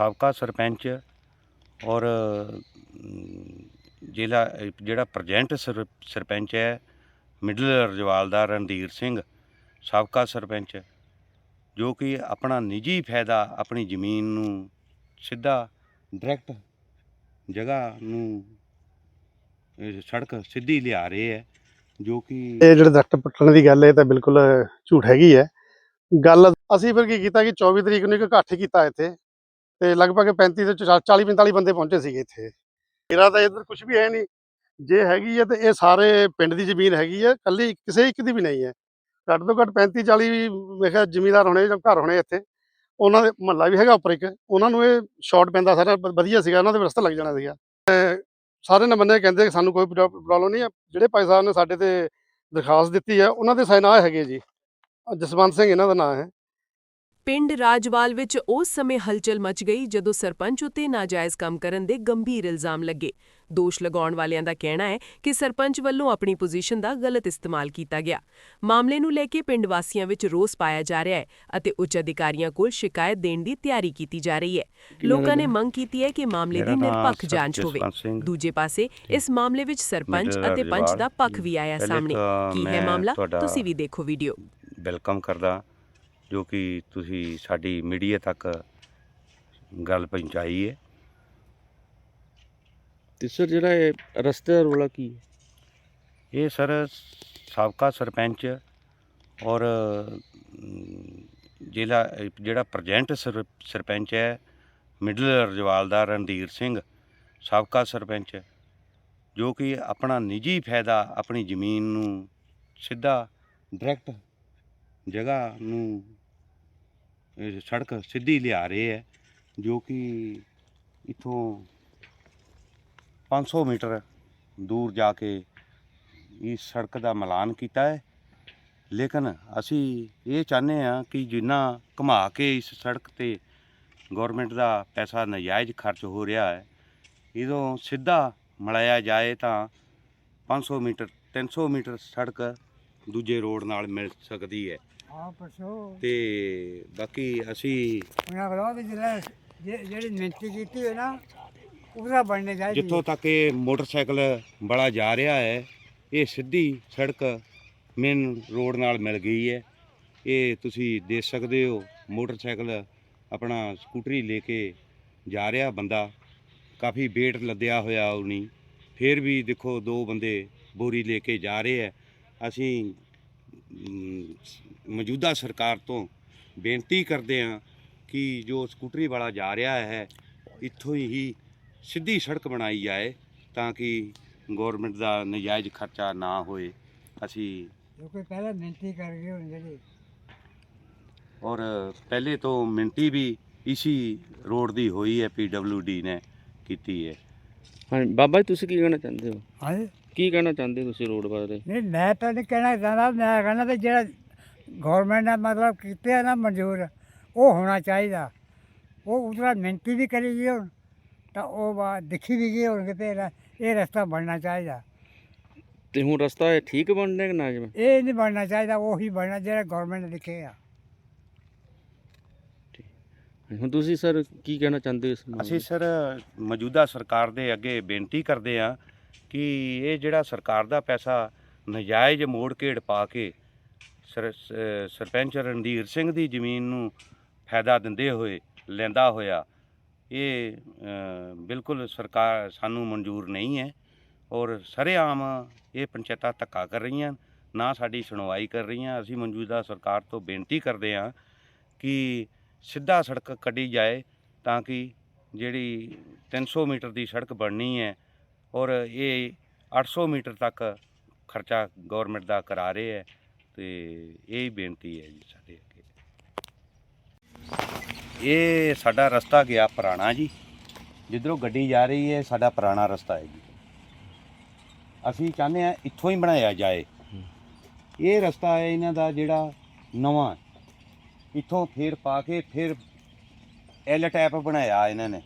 ਸਾਬਕਾ ਸਰਪੰਚ ਔਰ ਜ਼ਿਲ੍ਹਾ, ਜਿਹੜਾ ਪ੍ਰੈਜ਼ੈਂਟ ਸਰਪੰਚ ਹੈ, ਮਿਡਲ ਰਜਵਾਲ ਦਾ ਰਣਧੀਰ ਸਿੰਘ, ਸਾਬਕਾ ਸਰਪੰਚ, ਜੋ ਕਿ ਆਪਣਾ ਨਿੱਜੀ ਫਾਇਦਾ ਆਪਣੀ ਜ਼ਮੀਨ ਨੂੰ ਸਿੱਧਾ ਡਾਇਰੈਕਟ ਜਗ੍ਹਾ ਨੂੰ ਸੜਕ ਸਿੱਧੀ ਲਿਆ ਰਹੇ ਹੈ, ਜੋ ਕਿ ਇਹ ਜਿਹੜੇ ਦਰਖਤ ਪੱਟਣ ਦੀ ਗੱਲ ਹੈ, ਇਹ ਤਾਂ ਬਿਲਕੁਲ ਝੂਠ ਹੈਗੀ ਹੈ। ਗੱਲ ਅਸੀਂ ਫਿਰ ਕੀ ਕੀਤਾ ਕਿ 24 ਤਰੀਕ ਨੂੰ ਇੱਕ ਇਕੱਠ ਕੀਤਾ ਇੱਥੇ। ਤੇ ਲਗਭਗ 35 ਤੋਂ 40 45 ਬੰਦੇ ਪਹੁੰਚੇ ਸੀਗੇ ਇੱਥੇ। ਮੇਰਾ ਤਾਂ ਇੱਧਰ ਕੁਝ ਵੀ ਹੈ ਨਹੀਂ। ਜੇ ਹੈਗੀ ਹੈ ਤੇ ਇਹ ਸਾਰੇ ਪਿੰਡ ਦੀ ਜ਼ਮੀਨ ਹੈਗੀ ਹੈ। ਕੱਲੀ ਕਿਸੇ ਇੱਕ ਦੀ ਵੀ ਨਹੀਂ ਹੈ। ਘੱਟ ਤੋਂ ਘੱਟ 35 40 ਵੇਖਿਆ ਖਿਆਲ ਹੋਣੇ ਜਾਂ ਘਰ ਹੋਣੇ ਇੱਥੇ, ਉਹਨਾਂ ਦੇ ਮਹੱਲਾ ਵੀ ਹੈਗਾ ਉੱਪਰ ਇੱਕ। ਉਹਨਾਂ ਨੂੰ ਇਹ ਸ਼ਾਰਟ ਪੈਂਦਾ ਸਾਰਾ ਵਧੀਆ ਸੀਗਾ, ਉਹਨਾਂ ਦੇ ਰਸਤਾ ਲੱਗ ਜਾਣਾ ਸੀਗਾ। ਸਾਰੇ ਨੇ ਬੰਦੇ ਕਹਿੰਦੇ ਕਿ ਸਾਨੂੰ ਕੋਈ ਪ੍ਰੋਬਲਮ ਨਹੀਂ ਹੈ। ਜਿਹੜੇ ਭਾਈ ਸਾਹਿਬ ਨੇ ਸਾਡੇ ਤੇ ਦਰਖਾਸਤ ਦਿੱਤੀ ਹੈ, ਉਹਨਾਂ ਦੇ ਸਾਈਨ ਆ ਹੈਗੇ ਜੀ। ਜਸਵੰਤ ਸਿੰਘ ਇਹਨਾਂ ਦਾ ਨਾਮ ਹੈ। ਪਿੰਡ ਰਾਜਵਾਲ ਵਿੱਚ ਉਸ ਸਮੇਂ ਹਲਚਲ ਮਚ ਗਈ ਜਦੋਂ ਸਰਪੰਚ ਉਤੇ ਨਾਜਾਇਜ਼ ਕੰਮ ਕਰਨ ਦੇ ਗੰਭੀਰ ਇਲਜ਼ਾਮ ਲੱਗੇ। ਦੋਸ਼ ਲਗਾਉਣ ਵਾਲਿਆਂ ਦਾ ਕਹਿਣਾ ਹੈ ਕਿ ਸਰਪੰਚ ਵੱਲੋਂ ਆਪਣੀ ਪੋਜੀਸ਼ਨ ਦਾ ਗਲਤ ਇਸਤੇਮਾਲ ਕੀਤਾ ਗਿਆ। ਮਾਮਲੇ ਨੂੰ ਲੈ ਕੇ ਪਿੰਡ ਵਾਸੀਆਂ ਵਿੱਚ ਰੋਸ ਪਾਇਆ ਜਾ ਰਿਹਾ ਹੈ ਅਤੇ ਉੱਚ ਅਧਿਕਾਰੀਆਂ ਕੋਲ ਸ਼ਿਕਾਇਤ ਦੇਣ ਦੀ ਤਿਆਰੀ ਕੀਤੀ ਜਾ ਰਹੀ ਹੈ। ਲੋਕਾਂ ਨੇ ਮੰਗ ਕੀਤੀ ਹੈ ਕਿ ਮਾਮਲੇ ਦੀ ਨਿਰਪੱਖ ਜਾਂਚ ਹੋਵੇ। ਦੂਜੇ ਪਾਸੇ ਇਸ ਮਾਮਲੇ ਵਿੱਚ ਸਰਪੰਚ ਅਤੇ ਪੰਚ। ਦਾ ਪੱਖ ਵੀ ਆਇਆ ਸਾਹਮਣੇ। ਕੀ ਹੈ ਮਾਮਲਾ? ਤੁਸੀਂ ਵੀ ਦੇਖੋ ਵੀਡੀਓ। ਵੈਲਕਮ ਕਰਦਾ। ਜੋ ਕਿ ਤੁਸੀਂ ਸਾਡੀ ਮੀਡੀਆ ਤੱਕ ਗੱਲ ਪਹੁੰਚਾਈ ਹੈ। ਤੇ ਸਰ ਜਿਹੜਾ ਇਹ ਰਸਤੇ ਦਾ ਰੋਲਾ ਕੀ ਹੈ? ਇਹ ਸਰ ਸਾਬਕਾ ਸਰਪੰਚ ਔਰ ਜ਼ਿਲ੍ਹਾ ਜਿਹੜਾ ਪ੍ਰੈਜ਼ੈਂਟ ਸਰ- ਸਰਪੰਚ ਹੈ ਮਿਡਲ ਰਜਵਾਲ ਦਾ ਰਣਧੀਰ ਸਿੰਘ ਸਾਬਕਾ ਸਰਪੰਚ ਜੋ ਕਿ ਆਪਣਾ ਨਿੱਜੀ ਫਾਇਦਾ ਆਪਣੀ ਜ਼ਮੀਨ ਨੂੰ ਸਿੱਧਾ ਡਾਇਰੈਕਟ ਜਗ੍ਹਾ ਨੂੰ ਸੜਕ ਸਿੱਧੀ ਲਿਆ ਰਹੇ ਹੈ, ਜੋ ਕਿ ਇਥੋਂ 500 ਮੀਟਰ ਦੂਰ ਜਾ ਕੇ ਇਸ ਸੜਕ ਦਾ ਮਿਲਾਨ ਕੀਤਾ ਹੈ। ਲੇਕਿਨ ਅਸੀਂ ਇਹ ਚਾਹੁੰਦੇ ਹਾਂ ਕਿ ਜਿੰਨਾ ਘੁਮਾ ਕੇ ਇਸ ਸੜਕ ਤੇ ਗਵਰਨਮੈਂਟ ਦਾ ਪੈਸਾ ਨਜਾਇਜ਼ ਖਰਚ ਹੋ ਰਿਹਾ ਹੈ, ਇਹਦੋਂ ਸਿੱਧਾ ਮਿਲਾਇਆ ਜਾਏ ਤਾਂ 500 ਮੀਟਰ 300 ਮੀਟਰ ਸੜਕ ਦੂਜੇ ਰੋਡ ਨਾਲ ਮਿਲ ਸਕਦੀ ਹੈ। ਹਾਂ ਪਰਸੋਂ ਤੇ ਬਾਕੀ ਅਸੀਂ ਉਹਨਾਂ ਕੋਲੋਂ ਵੀ ਜਿਹੜਾ ਜੇ- ਜਿਹੜੀ ਮਿਹਨਤੀ ਕੀਤੀ ਹੈ ਨਾ ਉਹਦਾ ਬਣਨੇ ਚਾਹੀਦੀ ਜਿੱਥੋਂ ਤੱਕ ਇਹ ਮੋਟਰਸਾਈਕਲ ਬੜਾ ਜਾ ਰਿਹਾ ਹੈ ਇਹ ਸਿੱਧੀ ਸੜਕ ਮੇਨ ਰੋਡ ਨਾਲ ਮਿਲ ਗਈ ਹੈ। ਇਹ ਤੁਸੀਂ ਦੇਖ ਸਕਦੇ ਹੋ ਮੋਟਰਸਾਈਕਲ ਆਪਣਾ ਸਕੂਟਰੀ ਲੈ ਕੇ ਜਾ ਰਿਹਾ ਬੰਦਾ। ਕਾਫੀ ਵੇਟ ਲੱਦਿਆ ਹੋਇਆ ਉਹਨੀ। ਫਿਰ ਵੀ ਦੇਖੋ ਦੋ ਬੰਦੇ ਬੋਰੀ ਲੈ ਕੇ ਜਾ ਰਹੇ ਹੈ। ਅਸੀਂ ਮੌਜੂਦਾ ਸਰਕਾਰ ਤੋਂ ਬੇਨਤੀ ਕਰਦੇ ਹਾਂ ਕਿ ਜੋ ਸਕੂਟਰੀ ਵਾਲਾ ਜਾ ਰਿਹਾ ਹੈ ਇੱਥੋਂ ਹੀ ਸਿੱਧੀ ਸੜਕ ਬਣਾਈ ਜਾਏ ਤਾਂ ਕਿ ਗਵਰਨਮੈਂਟ ਦਾ ਨਜਾਇਜ਼ ਖਰਚਾ ਨਾ ਹੋਏ। ਅਸੀਂ ਕੋਈ ਪਹਿਲਾਂ ਮਿਹਨਤੀ ਕਰ ਗਏ ਹੁਣ ਜਿਹੜੇ। ਔਰ ਪਹਿਲੇ ਤੋਂ ਮਿੰਟੀ ਵੀ ਇਸੀ ਰੋਡ ਦੀ ਹੋਈ ਹੈ ਪੀਡਬਲਯੂਡੀ ਨੇ ਕੀਤੀ ਹੈ। ਹਾਂ ਬਾਬਾ ਜੀ ਤੁਸੀਂ ਕੀ ਕਹਿਣਾ ਚਾਹੁੰਦੇ ਹੋ? ਹਾਂ ਕੀ ਕਹਿਣਾ ਚਾਹੁੰਦੇ ਹੋ ਤੁਸੀਂ ਰੋਡ ਬਾਰੇ? ਨਹੀਂ ਮੈਂ ਤਾਂ ਨਹੀਂ ਕਹਿਣਾ ਚਾਹੁੰਦਾ ਮੈਂ ਕਹਿੰਦਾ ਵੀ ਜਿਹੜਾ ਗਵਰਨਮੈਂਟ ਨੇ ਮਤਲਬ ਕੀਤੇ ਆ ਨਾ ਮਨਜ਼ੂਰ ਉਹ ਹੋਣਾ ਚਾਹੀਦਾ। ਉਹ ਉਤਰਾ ਮਿਹਨਤੀ ਵੀ ਕਰੀ ਗਈ ਹੁਣ ਤਾਂ ਉਹ ਬਾਤ ਦਿਖੀ ਵੀ ਗਈ ਹੁਣ ਕਿਤੇ ਇਹਦਾ- ਇਹ ਰਸਤਾ ਬਣਨਾ ਚਾਹੀਦਾ। ਤੇ ਹੁਣ ਰਸਤਾ ਇਹ ਠੀਕ ਬਣਨੇ ਕਿ ਨਾ ਜਿਵੇਂ? ਇਹ ਨਹੀਂ ਬਣਨਾ ਚਾਹੀਦਾ ਉਹੀ ਬਣਨਾ ਜਿਹੜਾ ਗਵਰਨਮੈਂਟ ਨੇ ਲਿਖੇ ਆ। ਹੁਣ ਤੁਸੀਂ ਸਰ ਕੀ ਕਹਿਣਾ ਚਾਹੁੰਦੇ ਹੋ ਇਸ ਮਾਮਲੇ ਅਸੀਂ ਸਰ ਮੌਜੂਦਾ ਸਰਕਾਰ ਦੇ ਅੱਗੇ ਬੇਨਤੀ ਕਰਦੇ ਹਾਂ ਕਿ ਇਹ ਜਿਹੜਾ ਸਰਕਾਰ ਦਾ ਪੈਸਾ ਨਜਾਇਜ਼ ਮੋੜ ਘੇੜ ਪਾ ਕੇ ਸਰਪੰਚ ਰਣਧੀਰ ਸਿੰਘ ਦੀ ਜ਼ਮੀਨ ਨੂੰ ਫਾਇਦਾ ਦਿੰਦੇ ਹੋਏ, ਲੈਂਦਾ ਹੋਇਆ, ਇਹ ਬਿਲਕੁਲ ਸਰਕਾਰ ਸਾਨੂੰ ਮਨਜ਼ੂਰ ਨਹੀਂ ਹੈ। ਔਰ ਸਰੇਆਮ ਇਹ ਪੰਚਾਇਤਾਂ ਧੱਕਾ ਕਰ ਰਹੀਆਂ, ਨਾ ਸਾਡੀ ਸੁਣਵਾਈ ਕਰ ਰਹੀਆਂ। ਅਸੀਂ ਮੌਜੂਦਾ ਸਰਕਾਰ ਤੋਂ ਬੇਨਤੀ ਕਰਦੇ ਹਾਂ ਕਿ ਸਿੱਧਾ ਸੜਕ ਕੱਢੀ ਜਾਏ ਤਾਂ ਕਿ ਜਿਹੜੀ 300 ਮੀਟਰ ਦੀ ਸੜਕ ਬਣਨੀ ਹੈ ਔਰ ਇਹ 800 ਮੀਟਰ ਤੱਕ ਖਰਚਾ ਗਵਰਨਮੈਂਟ ਦਾ ਕਰਾ ਰਹੇ ਹੈ। ਤੇ ਇਹ ਬੇਨਤੀ ਹੈ ਜੀ ਸਾਡੇ ਅੱਗੇ। ਇਹ ਸਾਡਾ ਰਸਤਾ ਗਿਆ ਪੁਰਾਣਾ ਜੀ। ਜਿੱਧਰੋਂ ਗੱਡੀ ਜਾ ਰਹੀ ਹੈ, ਸਾਡਾ ਪੁਰਾਣਾ ਰਸਤਾ ਹੈ ਜੀ। ਅਸੀਂ ਚਾਹੁੰਦੇ ਹਾਂ ਇੱਥੋਂ ਹੀ ਬਣਾਇਆ ਜਾਏ। ਇਹ ਰਸਤਾ ਹੈ ਇਹਨਾਂ ਦਾ ਜਿਹੜਾ ਨਵਾਂ। ਇੱਥੋਂ ਫੇਰ ਪਾ ਕੇ ਫਿਰ ਐਲ ਟੈਪ ਬਣਾਇਆ ਇਹਨਾਂ ਨੇ।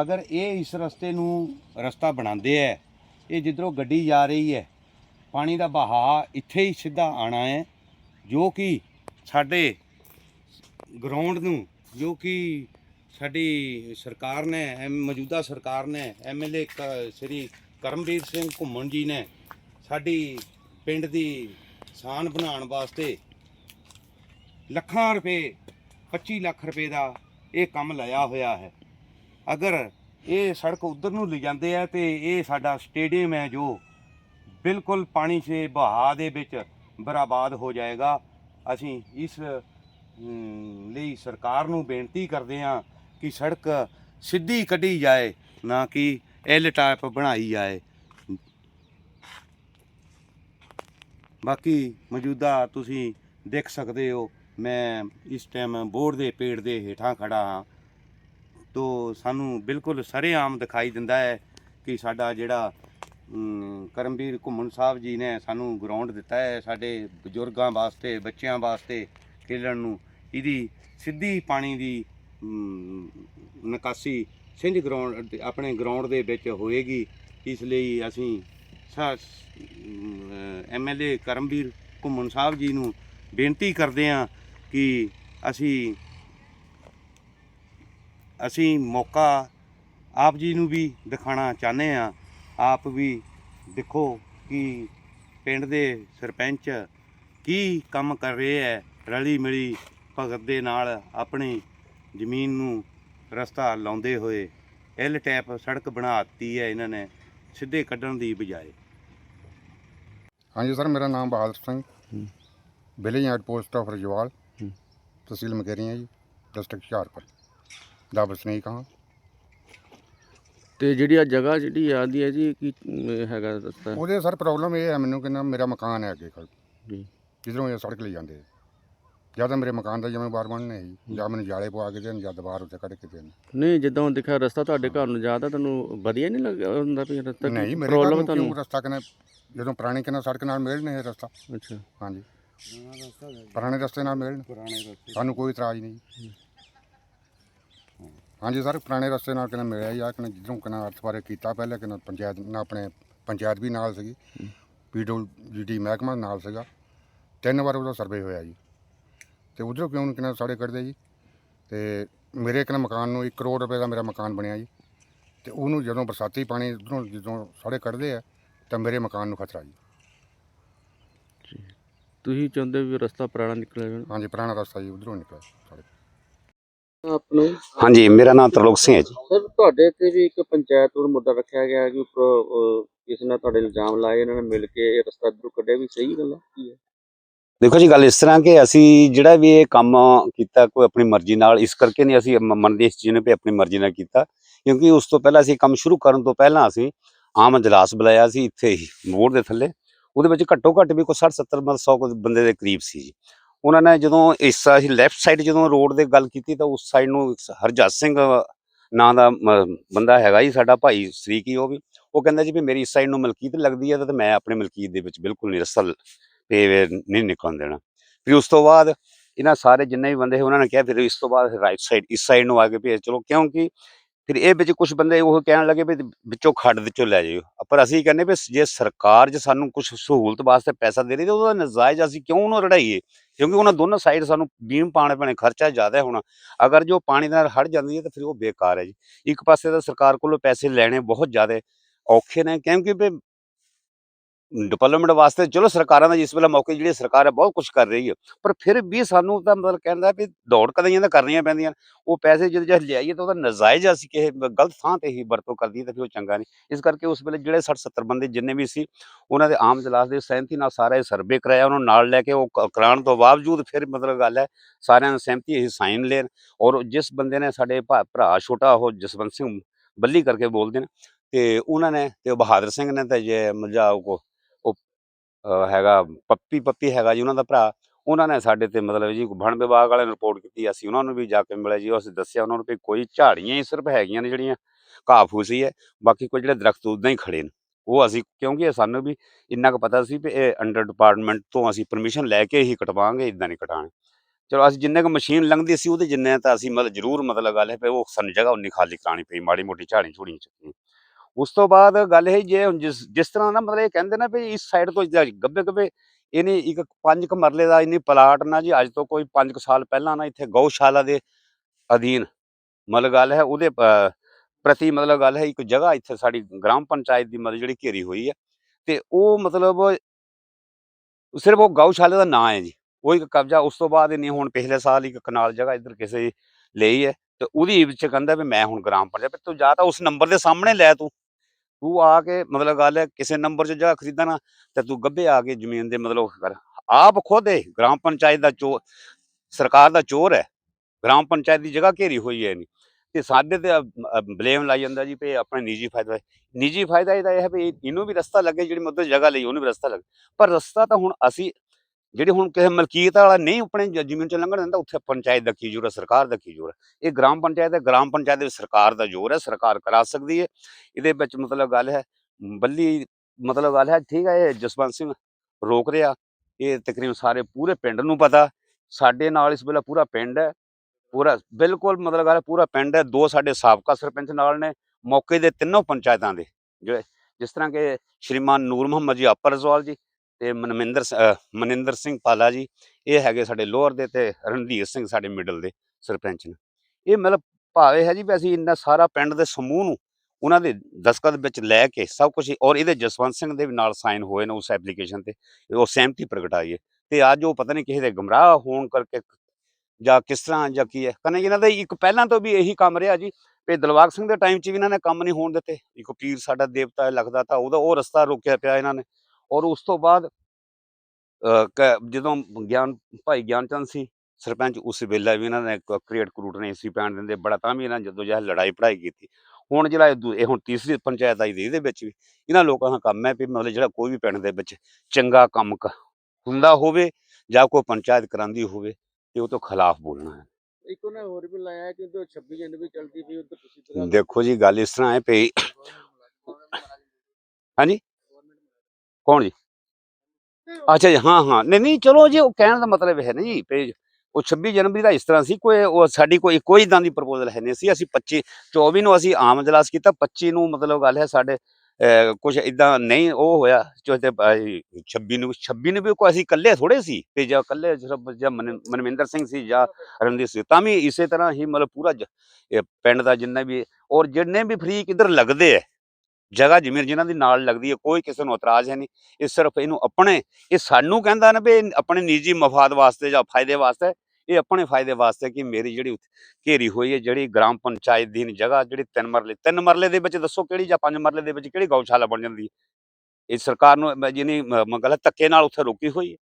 ਅਗਰ ਇਹ ਇਸ ਰਸਤੇ ਨੂੰ ਰਸਤਾ ਬਣਾਉਂਦੇ ਐ ਇਹ ਜਿੱਧਰੋਂ ਗੱਡੀ ਜਾ ਰਹੀ ਹੈ ਪਾਣੀ ਦਾ ਬਹਾਅ ਇੱਥੇ ਹੀ ਸਿੱਧਾ ਆਣਾ ਹੈ, ਜੋ ਕਿ ਸਾਡੇ ਗਰਾਊਂਡ ਨੂੰ, ਜੋ ਕਿ ਸਾਡੀ ਸਰਕਾਰ ਨੇ, ਐਮ- ਮੌਜੂਦਾ ਸਰਕਾਰ ਨੇ ਐਮਐਲਏ ਸ੍ਰੀ ਕਰਮਵੀਰ ਸਿੰਘ ਘੁੰਮਣ ਜੀ ਨੇ ਸਾਡੀ ਪਿੰਡ ਦੀ ਸ਼ਾਨ ਬਣਾਉਣ ਵਾਸਤੇ ਲੱਖਾਂ ਰੁਪਏ 25 ਲੱਖ ਰੁਪਏ ਦਾ ਇਹ ਕੰਮ ਲਾਇਆ ਹੋਇਆ ਹੈ। ਅਗਰ ਇਹ ਸੜਕ ਉਧਰ ਨੂੰ ਲੈ ਜਾਂਦੇ ਆ ਤੇ ਇਹ ਸਾਡਾ ਸਟੇਡੀਅਮ ਹੈ ਜੋ ਬਿਲਕੁਲ ਪਾਣੀ ਸੇ ਬਹਾ ਦੇ ਵਿੱਚ ਬਰਬਾਦ ਹੋ ਜਾਏਗਾ। ਅਸੀਂ ਇਸ ਲਈ ਸਰਕਾਰ ਨੂੰ ਬੇਨਤੀ ਕਰਦੇ ਹਾਂ ਕਿ ਸੜਕ ਸਿੱਧੀ ਕੱਢੀ ਜਾਏ, ਨਾ ਕਿ ਐਲ ਟਾਈਪ ਬਣਾਈ ਜਾਏ। ਬਾਕੀ ਮੌਜੂਦਾ ਤੁਸੀਂ ਦੇਖ ਸਕਦੇ ਹੋ, ਮੈਂ ਇਸ ਟਾਈਮ ਬੋਰਡ ਦੇ ਪੇੜ ਦੇ ਹੇਠਾਂ ਖੜਾ ਹਾਂ। ਤੋ ਸਾਨੂੰ ਬਿਲਕੁਲ ਸਰੇਆਮ ਦਿਖਾਈ ਦਿੰਦਾ ਹੈ ਕਿ ਸਾਡਾ ਜਿਹੜਾ ਕਰਮਵੀਰ ਘੁੰਮਣ ਸਾਹਿਬ ਜੀ ਨੇ ਸਾਨੂੰ ਗਰਾਊਂਡ ਦਿੱਤਾ ਹੈ ਸਾਡੇ ਬਜ਼ੁਰਗਾਂ ਵਾਸਤੇ, ਬੱਚਿਆਂ ਵਾਸਤੇ ਖੇਡਣ ਨੂੰ। ਇਹਦੀ ਸਿੱਧੀ ਪਾਣੀ ਦੀ ਨਿਕਾਸੀ ਸਿੰਝ ਗਰਾਊਂਡ ਆਪਣੇ ਗਰਾਊਂਡ ਦੇ ਵਿੱਚ ਹੋਏਗੀ। ਇਸ ਲਈ ਅਸੀਂ ਐਮਐਲਏ ਕਰਮਵੀਰ ਘੁੰਮਣ ਸਾਹਿਬ ਜੀ ਨੂੰ ਬੇਨਤੀ ਕਰਦੇ ਹਾਂ ਕਿ ਅਸੀਂ ਅਸੀਂ ਮੌਕਾ ਆਪ ਜੀ ਨੂੰ ਵੀ ਦਿਖਾਣਾ ਚਾਹੁੰਦੇ ਹਾਂ। ਆਪ ਵੀ ਦੇਖੋ ਕਿ ਪਿੰਡ ਦੇ ਸਰਪੰਚ ਕੀ ਕੰਮ ਕਰ ਰਹੇ ਹੈ ਰਲੀ ਮਿਲੀ ਭਗਤ ਦੇ ਨਾਲ ਆਪਣੀ ਜ਼ਮੀਨ ਨੂੰ ਰਸਤਾ ਲਾਉਂਦੇ ਹੋਏ ਐਲ ਟੈਪ ਸੜਕ ਬਣਾ ਦਿੱਤੀ ਹੈ ਇਹਨਾਂ ਨੇ ਸਿੱਧੇ ਕੱਢਣ ਦੀ ਬਜਾਏ ਹਾਂਜੀ ਸਰ ਮੇਰਾ ਨਾਮ ਬਹਾਦਰ ਸਿੰਘ ਹੂੰ। Village head post of Rajwal. Tehsil Mukerian ਜੀ ਡਿਸਟ੍ਰਿਕਟ ਹੁਸ਼ਿਆਰਪੁਰ ਦਾ ਵਸਨੀਕ ਹਾਂ ਤੇ ਜਿਹੜੀ ਆ ਜਗ੍ਹਾ ਜਿਹੜੀ ਆਦੀ ਹੈ ਜੀ ਕੀ ਅਮ, ਹੈਗਾ ਰਸਤਾ? ਉਹਦੇ ਸਰ ਪ੍ਰੋਬਲਮ ਇਹ ਹੈ ਮੈਨੂੰ ਕਿ ਨਾ ਮੇਰਾ ਮਕਾਨ ਹੈ ਅੱਗੇ ਖਲ ਜੀ। ਜਿੱਧਰੋਂ ਇਹ ਸੜਕ ਲਈ ਜਾਂਦੇ ਆ। ਜਾਂ ਤਾਂ ਮੇਰੇ ਮਕਾਨ ਦਾ ਜਿਵੇਂ ਬਾਰ ਬਣਨੇ ਸੀ ਜਾਂ ਮੈਨੂੰ ਜਾਲੇ ਪਵਾ ਕੇ ਦੇਣ ਜਾਂ ਦੀਵਾਰ ਉੱਤੇ ਕੱਢ ਕੇ ਦੇਣ। ਨਹੀਂ ਜਿੱਦਾਂ ਹੁਣ ਦਿਖਿਆ ਰਸਤਾ ਤੁਹਾਡੇ ਘਰ ਨੂੰ ਜਾਂਦਾ ਤੁਹਾਨੂੰ ਵਧੀਆ ਨਹੀਂ ਲੱਗਿਆ ਹੁੰਦਾ ਵੀ ਰਸਤਾ ਨਹੀਂ ਮੇਰੇ ਪ੍ਰੋਬਲਮ ਨੂੰ ਤੁਹਾਨੂੰ? ਕਿਉਂ ਰਸਤਾ ਕਿਨੇ ਜਦੋਂ ਪੁਰਾਣੀ ਕਿਨਾਂ ਸੜਕ ਨਾਲ ਮਿਲ ਨਹੀਂ ਇਹ ਰਸਤਾ? ਅੱਛਾ। ਹਾਂਜੀ। ਪੁਰਾਣੇ ਰਸਤੇ ਨਾਲ ਮਿਲਣ। ਪੁਰਾਣੇ ਰਸਤੇ। ਸਾਨੂੰ ਕੋਈ ਇਤਰਾਜ਼ ਨਹੀਂ। ਹਾਂਜੀ ਸਰ ਪੁਰਾਣੇ ਰਸਤੇ ਨਾਲ ਕਿਨਾਂ ਮਿਲਿਆ ਜਾਂ ਕਿਨਾਂ ਜਿੱਧਰੋਂ ਕਿਨਾਂ ਅਰਥ ਬਾਰੇ ਕੀਤਾ ਪਹਿਲੇ ਕਿਨਾਂ ਪੰਚਾਇਤ ਨਾਲ ਆਪਣੇ ਪੰਚਾਇਤ ਵੀ ਨਾਲ ਸੀਗੀ ਪੀਡਬਲਯੂਡੀ ਮਹਿਕਮਾ ਨਾਲ ਸੀਗਾ। ਤਿੰਨ ਵਾਰ ਉਹਦਾ ਸਰਵੇ ਹੋਇਆ ਜੀ। ਤੇ ਉਧਰੋਂ ਕਿਉਂ ਕਿਨਾਂ ਸਾੜੇ ਕੱਢਦੇ ਜੀ? ਤੇ ਮੇਰੇ ਕਿਨਾਂ ਮਕਾਨ ਨੂੰ 1 ਕਰੋੜ ਰੁਪਏ ਦਾ ਮੇਰਾ ਮਕਾਨ ਬਣਿਆ ਜੀ। ਤੇ ਉਹਨੂੰ ਜਦੋਂ ਬਰਸਾਤੀ ਪਾਣੀ ਉਧਰੋਂ ਜਦੋਂ ਸਾੜੇ ਕੱਢਦੇ ਆ ਤਾਂ ਮੇਰੇ ਮਕਾਨ ਨੂੰ ਖਤਰਾ ਜੀ। ਤੁਸੀਂ ਚਾਹੁੰਦੇ ਵੀ ਰਸਤਾ ਪੁਰਾਣਾ ਨਿਕਲਿਆ ਹਾਂਜੀ ਪੁਰਾਣਾ ਰਸਤਾ ਜੀ ਉਧਰੋਂ ਨਿਕਲਿਆ ਸਾਡੇ ਆਪਣੇ? ਹਾਂਜੀ ਮੇਰਾ ਨਾਮ ਤਰਲੋਕ ਸਿੰਘ ਹੈ ਜੀ। ਸਰ ਤੁਹਾਡੇ ਤੇ ਵੀ ਇੱਕ ਪੰਚਾਇਤ ਵੱਲੋਂ ਮੁੱਦਾ ਰੱਖਿਆ ਗਿਆ ਕਿ ਉੱਪਰੋਂ, ਅਹ, ਕਿਸੇ ਨੇ ਤੁਹਾਡੇ ਇਲਜ਼ਾਮ ਲਾਏ ਇਹਨਾਂ ਨੇ ਮਿਲ ਕੇ ਇਹ ਰਸਤਾ ਇੱਧਰੋਂ ਕੱਢਿਆ ਵੀ ਸਹੀ ਗੱਲ ਹੈ ਕੀ ਹੈ ਦੇਖੋ ਜੀ ਗੱਲ ਇਸ ਤਰ੍ਹਾਂ ਕਿ ਅਸੀਂ ਜਿਹੜਾ ਵੀ ਇਹ ਕੰਮ ਕੀਤਾ ਕੋਈ ਆਪਣੀ ਮਰਜ਼ੀ ਨਾਲ ਇਸ ਕਰਕੇ ਨਹੀਂ ਅਸੀਂ ਮ- ਮੰਨਦੇ ਇਸ ਚੀਜ਼ ਨੂੰ ਵੀ ਆਪਣੀ ਮਰਜ਼ੀ ਨਾਲ ਕੀਤਾ ਕਿਉਂਕਿ ਉਸ ਤੋਂ ਪਹਿਲਾਂ ਅਸੀਂ ਕੰਮ ਸ਼ੁਰੂ ਕਰਨ ਤੋਂ ਪਹਿਲਾਂ ਅਸੀਂ ਆਮ ਇਜਲਾਸ ਬੁਲਾਇਆ ਸੀ ਇੱਥੇ ਹੀ ਮੋੜ ਦੇ ਥੱਲੇ। ਉਹਦੇ ਵਿੱਚ ਘੱਟੋ ਘੱਟ ਵੀ ਕੋਈ 60 70 ਮਤਲਬ 100 ਬੰਦੇ ਦੇ ਕਰੀਬ ਸੀ ਜੀ। ਉਹਨਾਂ ਨੇ ਜਦੋਂ ਇਸ ਅਸੀਂ ਲੈਫਟ ਸਾਈਡ ਜਦੋਂ ਰੋਡ ਦੇ ਗੱਲ ਕੀਤੀ ਤਾਂ ਉਸ ਸਾਈਡ ਨੂੰ ਇੱਕ ਹਰਜਤ ਸਿੰਘ ਨਾਂ ਦਾ ਮ- ਬੰਦਾ ਹੈਗਾ ਜੀ, ਸਾਡਾ ਭਾਈ ਸਰੀਕੀ ਉਹ ਵੀ। ਉਹ ਕਹਿੰਦਾ ਜੀ ਵੀ ਮੇਰੀ ਇਸ ਸਾਈਡ ਨੂੰ ਮਲਕੀਤ ਲੱਗਦੀ ਹੈ ਤਾਂ ਮੈਂ ਆਪਣੇ ਮਲਕੀਤ ਦੇ ਵਿੱਚ ਬਿਲਕੁਲ ਨਹੀਂ ਰਸਤਾ ਪੇ ਨਹੀਂ ਨਿਕਲਣ ਦੇਣਾ। ਫਿਰ ਉਸ ਤੋਂ ਬਾਅਦ ਇਹਨਾਂ ਸਾਰੇ ਜਿੰਨੇ ਵੀ ਬੰਦੇ ਉਹਨਾਂ ਨੇ ਕਿਹਾ, ਫਿਰ ਇਸ ਤੋਂ ਬਾਅਦ ਰਾਈਟ ਸਾਈਡ ਇਸ ਸਾਈਡ ਨੂੰ ਆ ਕੇ ਭੇਜ ਚਲੋ ਕਿਉਂਕਿ ਫਿਰ ਇਹ ਵਿੱਚ ਕੁਝ ਬੰਦੇ ਉਹ ਕਹਿਣ ਲੱਗੇ ਵੀ ਵਿੱਚੋਂ ਖੱਡ ਵਿੱਚੋਂ ਲੈ ਜਾਇਓ। ਪਰ ਅਸੀਂ ਕਹਿੰਦੇ ਵੀ ਜੇ ਸਰਕਾਰ ਜੇ ਸਾਨੂੰ ਕੁਝ ਸਹੂਲਤ ਵਾਸਤੇ ਪੈਸਾ ਦੇ ਰਹੀ ਤਾਂ ਉਹਦਾ ਨਜਾਇਜ਼ ਅਸੀਂ ਕਿਉਂ ਉਹਨੂੰ ਰੜਾਈਏ? ਕਿਉਂਕਿ ਉਹਨਾਂ ਦੋਨੋਂ ਸਾਈਡ ਸਾਨੂੰ ਬੀਮ ਪਾਣੇ ਪੈਣੇ, ਖਰਚਾ ਜ਼ਿਆਦਾ ਹੋਣਾ। ਅਗਰ ਜੋ ਪਾਣੀ ਦੇ ਨਾਲ ਹਟ ਜਾਂਦੀ ਹੈ ਤਾਂ ਫਿਰ ਉਹ ਬੇਕਾਰ ਹੈ ਜੀ। ਇੱਕ ਪਾਸੇ ਤਾਂ ਸਰਕਾਰ ਕੋਲੋਂ ਪੈਸੇ ਲੈਣੇ ਬਹੁਤ ਜ਼ਿਆਦਾ ਔਖੇ ਨੇ, ਕਿਉਂਕਿ ਵੀ ਡਿਵੈਲਪਮੈਂਟ ਵਾਸਤੇ, ਚਲੋ ਸਰਕਾਰਾਂ ਦਾ ਜਿਸ ਵੇਲੇ ਮੌਕੇ ਜਿਹੜੀ ਸਰਕਾਰ ਹੈ, ਬਹੁਤ ਕੁਝ ਕਰ ਰਹੀ ਹੈ। ਪਰ ਫਿਰ ਵੀ ਸਾਨੂੰ ਤਾਂ ਮਤਲਬ ਕਹਿੰਦਾ ਵੀ ਦੌੜ ਕਦਾਈਆਂ ਤਾਂ ਕਰਨੀਆਂ ਪੈਂਦੀਆਂ। ਨੇ। ਉਹ ਪੈਸੇ ਜਦੋਂ ਜਦ ਲਿਆਈਏ ਤਾਂ ਉਹਦਾ ਨਜਾਇਜ਼ ਅਸੀਂ ਕਿਸੇ ਗਲਤ ਥਾਂ ਤੇ ਹੀ ਵਰਤੋਂ ਕਰਦੀ ਤਾਂ ਫਿਰ ਉਹ ਚੰਗਾ ਨਹੀਂ। ਇਸ ਕਰਕੇ ਉਸ ਵੇਲੇ ਜਿਹੜੇ 60 70 ਬੰਦੇ ਜਿੰਨੇ ਵੀ ਸੀ, ਉਹਨਾਂ ਦੇ ਆਮ ਜਲਾਸ ਦੇ ਸਹਿਮਤੀ ਨਾਲ ਸਾਰਾ ਇਹ ਸਰਵੇ ਕਰਾਇਆ, ਉਹਨਾਂ ਨਾਲ ਲੈ ਕੇ ਉਹ ਕ- ਕਰਾਉਣ ਤੋਂ ਬਾਵਜੂਦ ਫਿਰ ਮਤਲਬ ਗੱਲ ਹੈ, ਸਾਰਿਆਂ ਨੂੰ ਸਹਿਮਤੀ ਇਹ ਸਾਈਨ ਲੈਣ। ਔਰ ਜਿਸ ਬੰਦੇ ਨੇ ਸਾਡੇ ਭਾ- ਭਰਾ ਛੋਟਾ ਉਹ ਜਸਵੰਤ ਸਿੰਘ ਬੱਲੀ ਕਰਕੇ ਬੋਲਦੇ ਨੇ, ਤੇ ਉਹਨਾਂ ਨੇ, ਤੇ ਬਹਾਦਰ ਸਿੰਘ ਨੇ ਤਾਂ ਜੇ ਮਜਾ ਉਹ ਹੈਗਾ, ਪੱਪੀ ਪੱਪੀ ਹੈਗਾ ਜੀ ਉਹਨਾਂ ਦਾ ਭਰਾ। ਉਹਨਾਂ ਨੇ ਸਾਡੇ ਤੇ ਮਤਲਬ ਜੀ ਵਣ ਵਿਭਾਗ ਵਾਲਿਆਂ ਨੂੰ ਰਿਪੋਰਟ ਕੀਤੀ, ਅਸੀਂ ਉਹਨਾਂ ਨੂੰ ਵੀ ਜਾ ਕੇ ਮਿਲਿਆ ਜੀ। ਉਹ ਅਸੀਂ ਦੱਸਿਆ ਉਹਨਾਂ ਨੂੰ ਵੀ ਕੋਈ ਝਾੜੀਆਂ ਹੀ ਸਿਰਫ ਹੈਗੀਆਂ ਨੇ ਜਿਹੜੀਆਂ ਘਾਹ ਫੂਸੀ ਹੈ, ਬਾਕੀ ਕੋਈ ਜਿਹੜੇ ਦਰਖਤ ਉਦਾਂ ਹੀ ਖੜੇ ਨੇ। ਉਹ ਅਸੀਂ, ਕਿਉਂਕਿ ਸਾਨੂੰ ਵੀ ਇੰਨਾ ਕੁ ਪਤਾ ਸੀ ਵੀ ਇਹ ਅੰਡਰ ਡਿਪਾਰਟਮੈਂਟ ਤੋਂ ਅਸੀਂ ਪਰਮਿਸ਼ਨ ਲੈ ਕੇ ਹੀ ਕਟਵਾਵਾਂਗੇ ਇਦਾਂ ਨਹੀਂ ਕਟਾਣੇ ਚਲੋ ਅਸੀਂ ਜਿੰਨੇ ਕੁ ਮਸ਼ੀਨ ਲੰਘਦੀ ਸੀ ਉਹਦੇ ਜਿੰਨੇ ਤਾਂ ਅਸੀਂ ਮਤਲਬ ਜ਼ਰੂਰ ਮਤਲਬ ਗੱਲ ਹੈ ਵੀ ਉਹ ਸਾਨੂੰ ਜਗ੍ਹਾ ਉਨੀ ਖਾਲੀ ਕਰਾਣੀ ਪਈ ਮਾੜੀ ਮੋਟੀ ਝਾੜੀ ਝੂੜੀਆਂ ਚੱਕੀ ਉਸ ਤੋਂ ਬਾਅਦ ਗੱਲ ਇਹ ਜੇ ਹੁਣ ਜਿਸ ਜਿਸ ਤਰ੍ਹਾਂ ਨਾ ਮਤਲਬ ਇਹ ਕਹਿੰਦੇ ਨਾ ਵੀ ਇਸ ਸਾਈਡ ਤੋਂ ਜਿੱਦਾਂ ਗੱਬੇ ਗੱਬੇ ਇਹਨੇ ਇੱਕ ਪੰਜ ਕੁ ਮਰਲੇ ਦਾ ਇੰਨੀ ਪਲਾਟ ਨਾ ਜੀ, ਅੱਜ ਤੋਂ ਕੋਈ 5 ਸਾਲ ਪਹਿਲਾਂ ਨਾ ਇੱਥੇ ਗਊਸ਼ਾਲਾ ਦੇ ਅਧੀਨ ਮਤਲਬ ਗੱਲ ਹੈ, ਉਹਦੇ ਪ੍ਰਤੀ ਮਤਲਬ ਗੱਲ ਹੈ ਇੱਕ ਜਗ੍ਹਾ ਇੱਥੇ ਸਾਡੀ ਗ੍ਰਾਮ ਪੰਚਾਇਤ ਦੀ ਮਤਲਬ ਜਿਹੜੀ ਘੇਰੀ ਹੋਈ ਹੈ, ਤੇ ਉਹ ਮਤਲਬ ਸਿਰਫ ਉਹ ਗਊਸ਼ਾਲਾ ਦਾ ਨਾਂ ਹੈ ਜੀ, ਉਹ ਇੱਕ ਕਬਜ਼ਾ ਉਸ ਤੋਂ ਬਾਅਦ ਇਹਨੇ ਹੁਣ ਪਿਛਲੇ ਸਾਲ ਇੱਕ ਕਨਾਲ ਜਗ੍ਹਾ ਇੱਧਰ ਕਿਸੇ ਲਈ ਹੈ, ਤੇ ਉਹਦੀ ਵਿੱਚ ਕਹਿੰਦਾ ਵੀ ਮੈਂ ਹੁਣ ਗ੍ਰਾਮ ਪੰਚਾਇਤ ਤੂੰ ਜਾ ਤਾਂ ਉਸ ਨੰਬਰ ਦੇ ਸਾਹਮਣੇ ਲੈ ਤੂੰ। ਤੂੰ ਆ ਕੇ ਮਤਲਬ ਗੱਲ ਹੈ ਕਿਸੇ ਨੰਬਰ 'ਚ ਜਗ੍ਹਾ ਖਰੀਦਣਾ ਤੇ ਤੂੰ ਗੱਭੇ ਆ ਕੇ ਜ਼ਮੀਨ ਦੇ ਮਤਲਬ ਕਰ। ਆਪ ਖੁਦ ਇਹ ਗ੍ਰਾਮ ਪੰਚਾਇਤ ਦਾ ਚੋਰ ਸਰਕਾਰ ਦਾ ਚੋਰ ਹੈ। ਗ੍ਰਾਮ ਪੰਚਾਇਤ ਦੀ ਜਗ੍ਹਾ ਘੇਰੀ ਹੋਈ ਹੈ ਨਹੀਂ ਤੇ ਸਾਡੇ ਤੇ ਬਲੇਮ ਲਾਈ ਜਾਂਦਾ ਜੀ ਵੀ ਆਪਣੇ ਨਿੱਜੀ ਫਾਇਦਾ ਨਿੱਜੀ ਫਾਇਦਾ ਇਹਦਾ ਇਹ ਹੈ ਵੀ ਇਹਨੂੰ ਵੀ ਰਸਤਾ ਲੱਗੇ ਜਿਹੜੀ ਮਤਲਬ ਜਗ੍ਹਾ ਲਈ, ਉਹਨੂੰ ਵੀ ਰਸਤਾ ਲੱਗੇ। ਪਰ ਰਸਤਾ ਤਾਂ ਹੁਣ ਅਸੀਂ ਜਿਹੜੇ ਹੁਣ ਕਿਸੇ ਮਲਕੀਅਤ ਵਾਲਾ ਨਹੀਂ ਆਪਣੇ ਜ਼ਮੀਨ ਚ ਲੰਘਣ ਦਿੰਦਾ, ਉੱਥੇ ਪੰਚਾਇਤ ਦਾ ਕੀ ਜ਼ੋਰ ਹੈ, ਸਰਕਾਰ ਦਾ ਕੀ ਜ਼ੋਰ ਹੈ? ਇਹ ਗ੍ਰਾਮ ਪੰਚਾਇਤ ਹੈ, ਗ੍ਰਾਮ ਪੰਚਾਇਤ ਦੇ ਵਿੱਚ ਸਰਕਾਰ ਦਾ ਜ਼ੋਰ ਹੈ, ਸਰਕਾਰ ਕਰਾ ਸਕਦੀ ਹੈ। ਇਹਦੇ ਵਿੱਚ ਮਤਲਬ ਗੱਲ ਹੈ, ਬੱਲੀ ਮਤਲਬ ਗੱਲ ਹੈ, ਠੀਕ ਹੈ, ਇਹ ਜਸਵੰਤ ਸਿੰਘ ਰੋਕ ਰਿਹਾ। ਇਹ ਤਕਰੀਬਨ ਸਾਰੇ ਪੂਰੇ ਪਿੰਡ ਨੂੰ ਪਤਾ। ਸਾਡੇ ਨਾਲ ਇਸ ਵੇਲੇ ਪੂਰਾ ਪਿੰਡ ਹੈ, ਪੂਰਾ ਬਿਲਕੁਲ ਮਤਲਬ ਗੱਲ ਪੂਰਾ ਪਿੰਡ ਹੈ। ਦੋ ਸਾਡੇ ਸਾਬਕਾ ਸਰਪੰਚ ਨਾਲ ਨੇ, ਮੌਕੇ ਦੇ ਤਿੰਨੋਂ ਪੰਚਾਇਤਾਂ ਦੇ ਜਿਹੜੇ ਜਿਸ ਤਰ੍ਹਾਂ ਕਿ ਸ਼੍ਰੀਮਾਨ ਨੂਰ ਮੁਹੰਮਦ ਜੀ, ਅਪਰ ਰਜ਼ਵਾਲ ਜੀ ਤੇ ਮਨਮਿੰਦਰ ਮਨਿੰਦਰ ਸਿੰਘ ਪਾਲਾ ਜੀ, ਇਹ ਹੈਗੇ ਸਾਡੇ ਲੋਅਰ ਦੇ ਤੇ ਰਣਧੀਰ ਸਿੰਘ ਸਾਡੇ ਮਿਡਲ ਦੇ ਸਰਪੰਚ ਨੇ। ਇਹ ਮਤਲਬ ਭਾਵੇਂ ਹੈ ਜੀ ਵੀ ਅਸੀਂ ਇੰਨਾ ਸਾਰਾ ਪਿੰਡ ਦੇ ਸਮੂਹ ਨੂੰ ਉਹਨਾਂ ਦੇ ਦਸਤਖਤ ਵਿੱਚ ਲੈ ਕੇ ਸਭ ਕੁਝ ਔਰ ਇਹਦੇ ਜਸਵੰਤ ਸਿੰਘ ਦੇ ਵੀ ਨਾਲ ਸਾਈਨ ਹੋਏ ਨੇ ਉਸ ਐਪਲੀਕੇਸ਼ਨ ਤੇ, ਉਹ ਸਹਿਮਤੀ ਪ੍ਰਗਟਾਈ ਹੈ। ਤੇ ਅੱਜ ਉਹ ਪਤਾ ਨਹੀਂ ਕਿਸੇ ਦੇ ਗਮਰਾਹ ਹੋਣ ਕਰਕੇ ਜਾਂ ਕਿਸ ਤਰ੍ਹਾਂ ਜਾਂ ਕੀ ਹੈ ਕਹਿੰਦੇ ਇਹਨਾਂ ਦਾ ਇੱਕ ਪਹਿਲਾਂ ਤੋਂ ਵੀ ਇਹੀ ਕੰਮ ਰਿਹਾ ਜੀ ਵੀ ਦਿਲਬਾਗ ਸਿੰਘ ਦੇ ਟਾਈਮ 'ਚ ਵੀ ਇਹਨਾਂ ਨੇ ਕੰਮ ਨਹੀਂ ਹੋਣ ਦਿੱਤੇ। ਇੱਕ ਪੀਰ ਸਾਡਾ ਦੇਵਤਾ ਹੈ ਲੱਗਦਾ ਤਾਂ ਉਹਦਾ ਉਹ ਰਸਤਾ ਰੋਕਿਆ ਪਿਆ ਇਹਨਾਂ ਨੇ। ਔਰ ਉਸ ਤੋਂ ਬਾਅਦ ਜਦੋਂ ਗਿਆਨ ਭਾਈ ਗਿਆਨਚੰਦ ਸੀ ਸਰਪੰਚ ਉਸ ਵੇਲੇ ਵੀ ਇਹਨਾਂ ਨੇ ਕ੍ਰੀਏਟ ਕਰੂਟ ਨੇ ਸੀ ਪੈਣ ਦਿੰਦੇ ਬੜਾ ਤਾਂ ਵੀ ਇਹਨਾਂ ਜਦੋਂ ਜਿਹਾ ਲੜਾਈ ਪੜਾਈ ਕੀਤੀ ਹੁਣ ਜਿਹੜਾ ਇਹ ਹੁਣ ਤੀਸਰੀ ਪੰਚਾਇਤ ਆਈ ਦੀ ਇਹਦੇ ਵਿੱਚ ਵੀ ਇਹਨਾਂ ਲੋਕਾਂ ਦਾ ਕੰਮ ਹੈ ਵੀ ਮਤਲਬ ਜਿਹੜਾ ਕੋਈ ਵੀ ਪਿੰਡ ਦੇ ਵਿੱਚ ਚੰਗਾ ਕੰਮ ਹੁੰਦਾ ਹੋਵੇ ਜਾਂ ਕੋਈ ਪੰਚਾਇਤ ਕਰਾਂਦੀ ਹੋਵੇ ਤੇ ਉਹ ਤੋਂ ਖਿਲਾਫ ਬੋਲਣਾ ਹੈ। ਇੱਕ ਉਹਨੇ ਹੋਰ ਵੀ ਲਾਇਆ ਕਿ ਉਧਰ 26 ਜਨਵਰੀ ਚਲਦੀ ਪਈ ਉਧਰ ਤੁਸੀਂ ਦੇਖੋ ਜੀ ਗੱਲ ਇਸ ਤਰ੍ਹਾਂ ਹੈ ਵੀ ਹਾਂਜੀ? ਕੌਣ ਜੀ? ਅੱਛਾ ਜੀ ਹਾਂ ਹਾਂ। ਨਹੀਂ ਨਹੀਂ ਚਲੋ ਜੀ ਉਹ ਕਹਿਣ ਦਾ ਮਤਲਬ ਹੈ ਨਾ ਜੀ ਵੀ ਉਹ 26 ਜਨਵਰੀ ਦਾ ਇਸ ਤਰ੍ਹਾਂ ਸੀ ਕੋਈ ਉਹ ਸਾਡੀ ਕੋਈ ਕੋਈ ਇਦਾਂ ਦੀ ਪ੍ਰਪੋਜ਼ਲ ਹੈ ਨਹੀਂ ਸੀ। ਅਸੀਂ 25 24 ਨੂੰ ਅਸੀਂ ਆਮ ਇਜਲਾਸ ਕੀਤਾ 25 ਨੂੰ ਮਤਲਬ ਗੱਲ ਹੈ ਸਾਡੇ ਕੁਝ ਇਦਾਂ ਨਹੀਂ ਉਹ ਹੋਇਆ ਜੋ ਤੇ 26 ਨੂੰ 26 ਨੂੰ ਵੀ ਕੋਈ ਅਸੀਂ ਇਕੱਲੇ ਥੋੜੇ ਸੀ ਤੇ ਜਾਂ ਇਕੱਲੇ ਜਾਂ ਮਨ- ਮਨਵਿੰਦਰ ਸਿੰਘ ਸੀ ਜਾਂ ਰਣਦੀਪ ਸਿੰਘ ਤਾਂ ਵੀ ਇਸੇ ਤਰ੍ਹਾਂ ਹੀ ਮਤਲਬ ਪੂਰਾ ਪਿੰਡ ਦਾ ਜਿੰਨਾ ਵੀ ਔਰ ਜਿੰਨੇ ਵੀ ਫਰੀਕ ਇਧਰ ਲੱਗਦੇ ਹੈ ਜਗ੍ਹਾ ਜਿਵੇਂ ਜਿਨ੍ਹਾਂ ਦੀ ਨਾਲ ਲੱਗਦੀ ਹੈ, ਕੋਈ ਕਿਸੇ ਨੂੰ ਇਤਰਾਜ਼ ਹੈ ਨਹੀਂ। ਇਹ ਸਿਰਫ ਇਹਨੂੰ ਆਪਣੇ, ਇਹ ਸਾਨੂੰ ਕਹਿੰਦਾ ਨਾ ਵੀ ਆਪਣੇ ਨਿੱਜੀ ਮਫਾਦ ਵਾਸਤੇ ਜਾਂ ਫਾਇਦੇ ਵਾਸਤੇ, ਇਹ ਆਪਣੇ ਫਾਇਦੇ ਵਾਸਤੇ ਕਿ ਮੇਰੀ ਜਿਹੜੀ ਘੇਰੀ ਹੋਈ ਹੈ, ਜਿਹੜੀ ਗ੍ਰਾਮ ਪੰਚਾਇਤ ਦੀ ਜਗ੍ਹਾ, ਜਿਹੜੀ ਤਿੰਨ ਮਰਲੇ ਤਿੰਨ ਮਰਲੇ ਦੇ ਵਿੱਚ ਦੱਸੋ ਕਿਹੜੀ ਜਾਂ ਪੰਜ ਮਰਲੇ ਦੇ ਵਿੱਚ ਕਿਹੜੀ ਗਊਸ਼ਾਲਾ ਬਣ ਜਾਂਦੀ ਹੈ। ਇਹ ਸਰਕਾਰ ਨੂੰ ਜਿਹਨੇ ਮੰਗਲ ਹੈ ਧੱਕੇ ਨਾਲ ਉੱਥੇ ਰੋਕੀ ਹੋਈ ਹੈ